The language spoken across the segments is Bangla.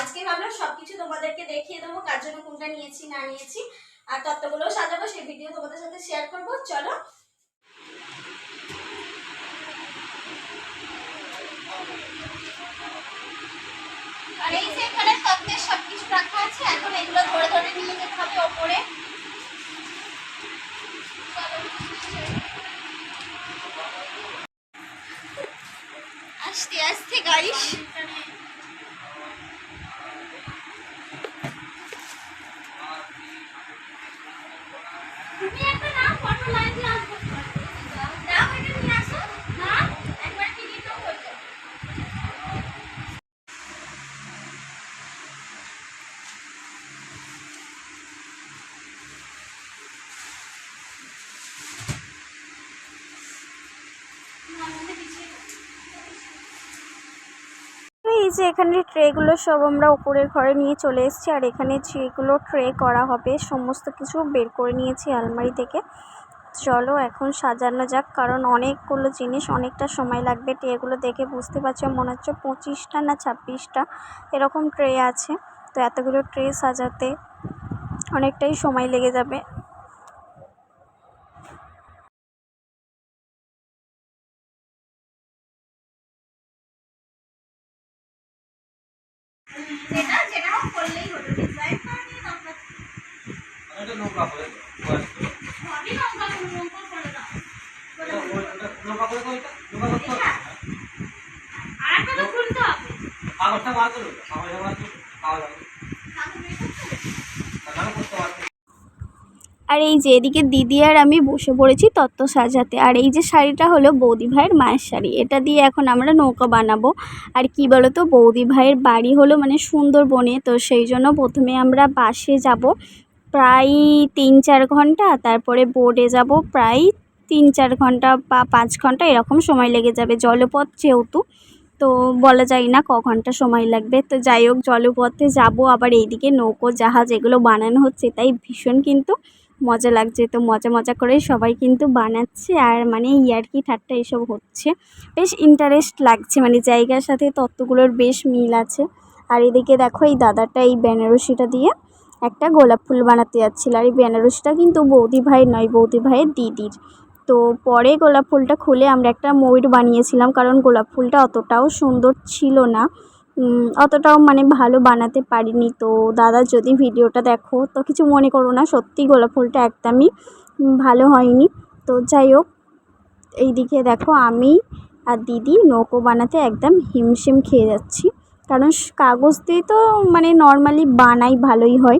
আজকে ভাবলাম সবকিছু তোমাদেরকে দেখিয়ে দেবো, কার জন্য কোনটা নিয়েছি, না নিয়েছি। আর তত্ত্বগুলোও সাজাবো, সেই ভিডিও তোমাদের সাথে শেয়ার করব। চলো। আর এই যে রাখা আছে, এখন এগুলো ধরে ধরে নিয়ে ওপরে। আস্তে আস্তে গাড়ি তুমি একটা নাও ফটো লাইন দিয়ে আসব দাও এটা নিয়ে আসো না একবার টিকিটও হয়ে যাবে এই যে এখানে ট্রেগুলো সব আমরা উপরের ঘরে নিয়ে চলে এসেছি, আর এখানে যেগুলো ট্রে করা হবে, সমস্ত কিছু বের করে নিয়েছি আলমারি থেকে। চলো এখন সাজানো যাক, কারণ অনেকগুলো জিনিস, অনেকটা সময় লাগবে। ট্রেগুলো দেখে বুঝতে পারছ, মনে হচ্ছে পঁচিশটা না ছাব্বিশটা এরকম ট্রে আছে। তো এতগুলো ট্রে সাজাতে অনেকটাই সময় লেগে যাবে যেটা যেটা হোক করলেই হলো ডিজাইন করে দিয়ে দরকার এটা নৌকা করে বয়স্ক সবই লঙ্কা করে লঙ্কা করে দাও এটা ওই ওটা নৌকা করে নৌকা করতে হবে আর তো? খুলতে হবে। কাগজটা বার করো। কাগজটা বার করো। পাওয়া যাবে কাগজ করতে হবে? তাহলে করতে পারবে আর এই যে এদিকে দিদি আর আমি বসে পড়েছি তত্ত্ব সাজাতে। আর এই যে শাড়িটা হলো বৌদি ভাইয়ের মায়ের শাড়ি। এটা দিয়ে এখন আমরা নৌকা বানাবো। আর কি বলো তো বৌদি ভাইয়ের বাড়ি হলো মানে সুন্দরবনে। তো সেই জন্য প্রথমে আমরা বাসে যাব। প্রায় তিন চার ঘণ্টা। তারপরে বোর্ডে যাব প্রায় তিন চার ঘণ্টা বা পাঁচ ঘণ্টা এরকম সময় লেগে যাবে জলপথ যেহেতু। তো বলা যায় না ক ঘণ্টা সময় লাগবে। তো যাই হোক, জলপথে যাব, আবার এইদিকে নৌকো, জাহাজ এগুলো বানানো হচ্ছে, তাই ভীষণ কিন্তু মজা লাগছে। তো মজা মজা করে সবাই কিন্তু বানাচ্ছে আর মানে ইয়ার্কি ঠাট্টা এসব হচ্ছে। বেশ ইন্টারেস্ট লাগছে মানে জায়গার সাথে তত্ত্বগুলোর বেশ মিল আছে। আর এদিকে দেখো, এই দাদাটা এই বেনারসিটা দিয়ে একটা গোলাপ ফুল বানাতে যাচ্ছিল। আর এই বেনারসিটা কিন্তু বৌদি ভাইয়ের নয়, বৌদি ভাইয়ের দিদির। তো পরে গোলাপ ফুলটা খুলে আমরা একটা ময়ূর বানিয়েছিলাম, কারণ গোলাপ ফুলটা অতটাও সুন্দর ছিল না। অতটাও মানে ভালো বানাতে পারিনি। তো দাদা, যদি ভিডিওটা দেখো, তো কিছু মনে করো না, সত্যি গোলাপ ফুলটা একদমই ভালো হয়নি। তো যাই হোক, এইদিকে দেখো আমি আর দিদি নৌকো বানাতে একদম হিমশিম খেয়ে যাচ্ছি। কারণ কাগজ দিয়ে তো মানে নর্মালি বানাই ভালোই হয়।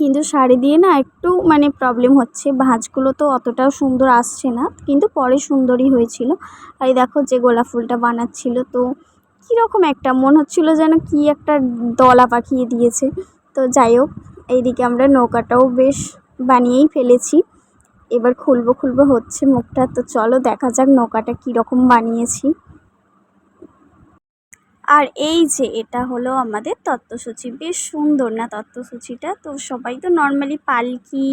কিন্তু শাড়ি দিয়ে না একটু মানে প্রবলেম হচ্ছে। ভাঁজগুলো তো অতটাও সুন্দর আসছে না, কিন্তু পরে সুন্দরই হয়েছিল। আর দেখো যে গোলাপ ফুলটা বানাচ্ছিল, তো কীরকম একটা, মনে হচ্ছিল যেন কি একটা দলা পাকিয়ে দিয়েছে। তো যাই হোক, এইদিকে আমরা নৌকাটাও বেশ বানিয়েই ফেলেছি। এবার খুলবো খুলবো হচ্ছে মুখটা, তো চলো দেখা যাক নৌকাটা কীরকম বানিয়েছি। আর এই যে এটা হলো আমাদের তত্ত্বসূচি, বেশ সুন্দর না তত্ত্বসূচিটা? তো সবাই তো নর্মালি পালকি,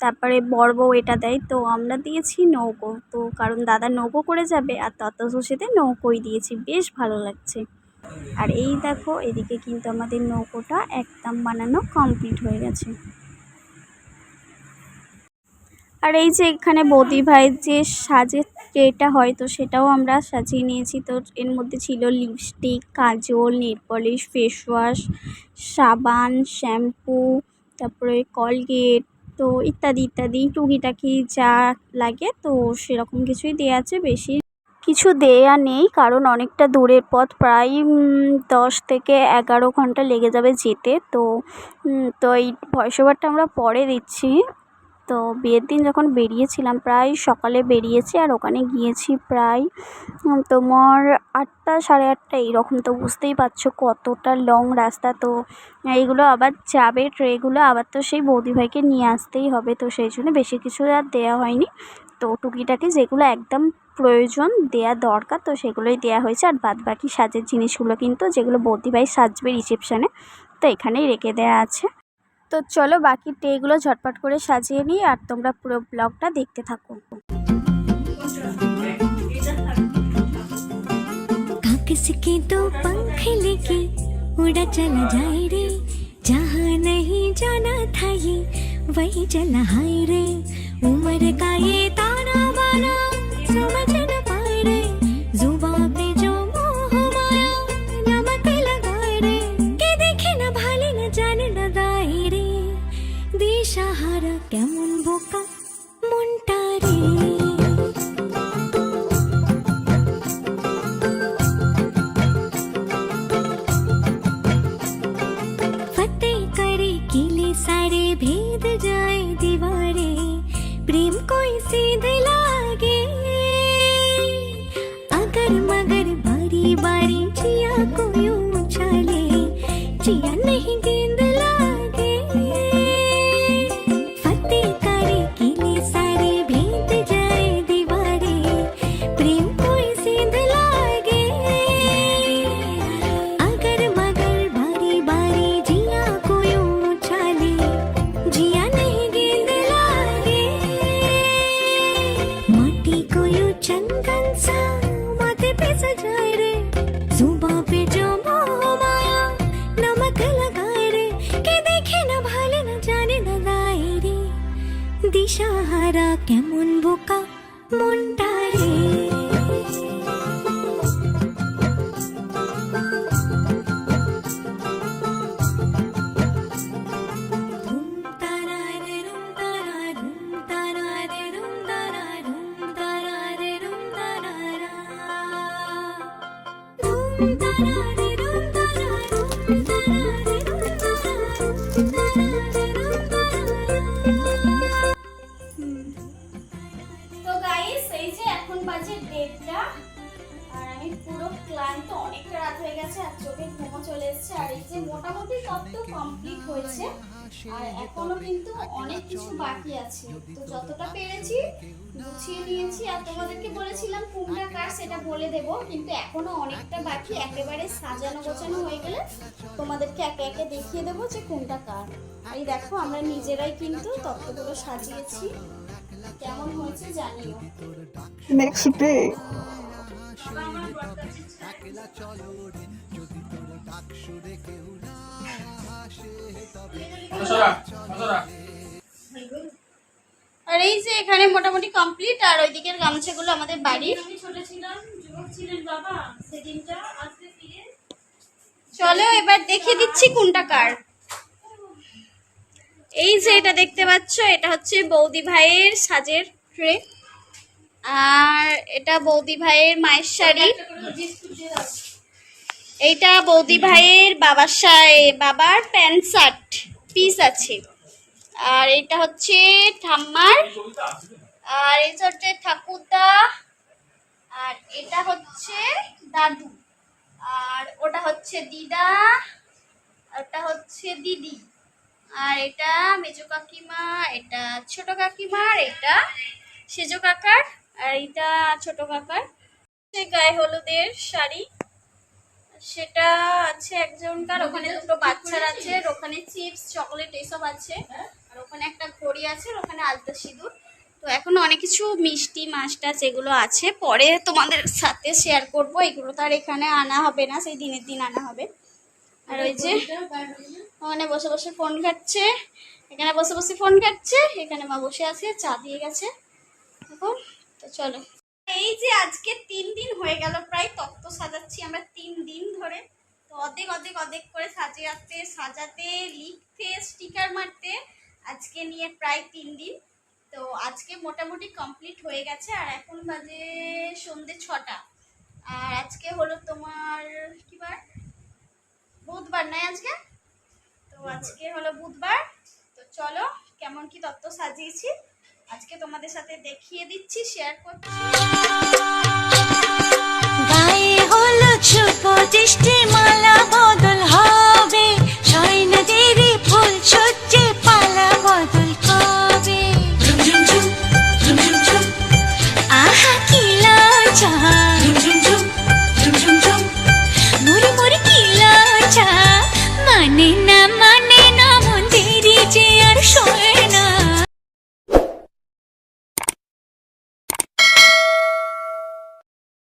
তারপরে বড় বউ এটা দেয়, তো আমরা দিয়েছি নৌকো। তো কারণ দাদা নৌকো করে যাবে আর তত্ত্বসূচিতে নৌকোই দিয়েছি, বেশ ভালো লাগছে। আর এই দেখো, এদিকে কিন্তু আমাদের নৌকোটা একদম বানানো কমপ্লিট হয়ে গেছে। আর এই যে এখানে বৌদি ভাইয়ের যে সাজে যেটা হয়, তো সেটাও আমরা সাজিয়ে নিয়েছি। তো এর মধ্যে ছিল lipstick kajal nail polish face wash সাবান শ্যাম্পু তারপরে কলগেট তো ইত্যাদি ইত্যাদি। টুকিটাকি যা লাগে, তো সেরকম কিছুই দেওয়া আছে। বেশি কিছু দেয়া নেই, কারণ অনেকটা দূরের পথ। প্রায় দশ থেকে এগারো ঘণ্টা লেগে যাবে যেতে। তো তো এই ভয়েস ওভারটা আমরা পরে দিচ্ছি। তো বিয়ের দিন যখন বেরিয়েছিলাম, প্রায় সকালে বেরিয়েছি আর ওখানে গিয়েছি প্রায় তোমার আটটা, সাড়ে আটটা, এইরকম তো বুঝতেই পারছ কতটা লং রাস্তা। তো এইগুলো আবার যাবে ট্রেগুলো, আবার তো সেই বৌদিভাইকে নিয়ে আসতেই হবে। তো সেই জন্য বেশি কিছু আর দেওয়া হয়নি। তো টুকিটাকি যেগুলো একদম প্রয়োজন, দেয়া দরকার, তো সেগুলোই দেওয়া হয়েছে। আর বাদ বাকি সাজের জিনিসগুলো কিন্তু যেগুলো বৌদিভাই সাজবে রিসেপশানে তো এখানেই রেখে দেওয়া আছে। তো তো চলো বাকি ট্রেগুলো ঝটপট করে সাজিয়ে নিই আর তোমরা পুরো ব্লগটা দেখতে থাকো कागज के दो पंख लेके उड़ा चला जाए रे जहाँ नहीं जाना था ये वही चला हाय रे उम्र का ये ताना बाना समझ न पाए रे जुबा पे जो मोह माया नमक लगाए रे के देखे न भाले न जाने न दाए रे দিশাহারা কেমন বোকা মনটা রে? ফতে করে কিলে সারে ভেদ যায় দিবারে। প্রেম কই সিধ লাগে দিশাহারা কেমন বোকা মনটা রে ধুম গেছে আর চোখে ঘুমো চলে এসেছে। আর এই যে মোটামুটি সব তো কমপ্লিট হয়েছে। আর এখনও কিন্তু অনেক কিছু বাকি আছে। তো যতটা পেরেছি গুছিয়ে নিয়েছি। আর তোমাদেরকে বলেছিলাম কোনটা কার সেটা বলে দেব। কিন্তু এখনও অনেকটা বাকি। একেবারে সাজানো গোছানো হয়ে গেলে তোমাদেরকে একে একে দেখিয়ে দেবো যে কোনটা কার। এই দেখো, আমরা নিজেরাই কিন্তু তত্ত্বগুলো সাজিয়েছি। কেমন হয়েছে জানিও। Next day সরা সরা আর এই যে এখানে মোটামুটি কমপ্লিট আর ওই দিকের গামছাগুলো আমাদের বাড়ির। আমি ছোট ছিলাম যুবক ছিলেন বাবা সেদিনটা আজকে ফিরে। চলো এবার দেখিয়ে দিচ্ছি কোনটা কার। এই যে এটা দেখতে পাচ্ছ এটা হচ্ছে বৌদি ভাইয়ের সাজের ট্রে। আর এটা বৌদি ভাইয়ের মায়ের শাড়ি। এইটা বৌদি ভাইয়ের বাবার বাবার প্যান্ট শার্ট পিস আছে। আর এটা হচ্ছে ঠাম্মার। আর এই হচ্ছে ঠাকুরদা। আর এটা হচ্ছে দাদু। আর ওটা হচ্ছে দিদা। ওটা হচ্ছে দিদি। আর এটা মেজো কাকিমা, এটা ছোট কাকিমার এটা সেজো কাকার আর এটা ছোট কাকার। সে গায়ে হলুদের শাড়ি। সেটা আছে একজনকার ওখানে দুটো বাচ্চার আছে ওখানে চিপস চকলেট এসব আছে। আর ওখানে একটা ঘড়ি আছে আর ওখানে আলতা সিঁদুর। তো এখনও অনেক কিছু মিষ্টি মাছ টাছ এগুলো আছে। পরে তোমাদের সাথে শেয়ার করব। এগুলো তো আর এখানে আনা হবে না সেই দিনের দিন আনা হবে। আর ওই যে ওখানে বসে বসে ফোন ঘাটছে। এখানে বসে বসে ফোন ঘাটছে। এখানে মা বসে আছে চা দিয়ে গেছে। এখন তো চলো। এই যে আজকে তিন দিন হয়ে গেল প্রায় তত্ত্ব সাজাচ্ছি আমরা তিন দিন ধরে। তো অর্ধেক অর্ধেক অর্ধেক করে সাজিয়ে সাজাতে লিখতে স্টিকার মারতে আজকে নিয়ে প্রায় তিন দিন। তো আজকে মোটামুটি কমপ্লিট হয়ে গেছে আর এখন বাজে সন্ধে ছটা। আর আজকে হলো তোমার কি বার? বুধবার নয় আজকে? তো আজকে হলো বুধবার। তো চলো কেমন কি তত্ত্ব সাজিয়েছি? আজকে তোমাদের সাথে দেখিয়ে দিচ্ছি শেয়ার করছি। গায়ে হলো ছোট মালা বদ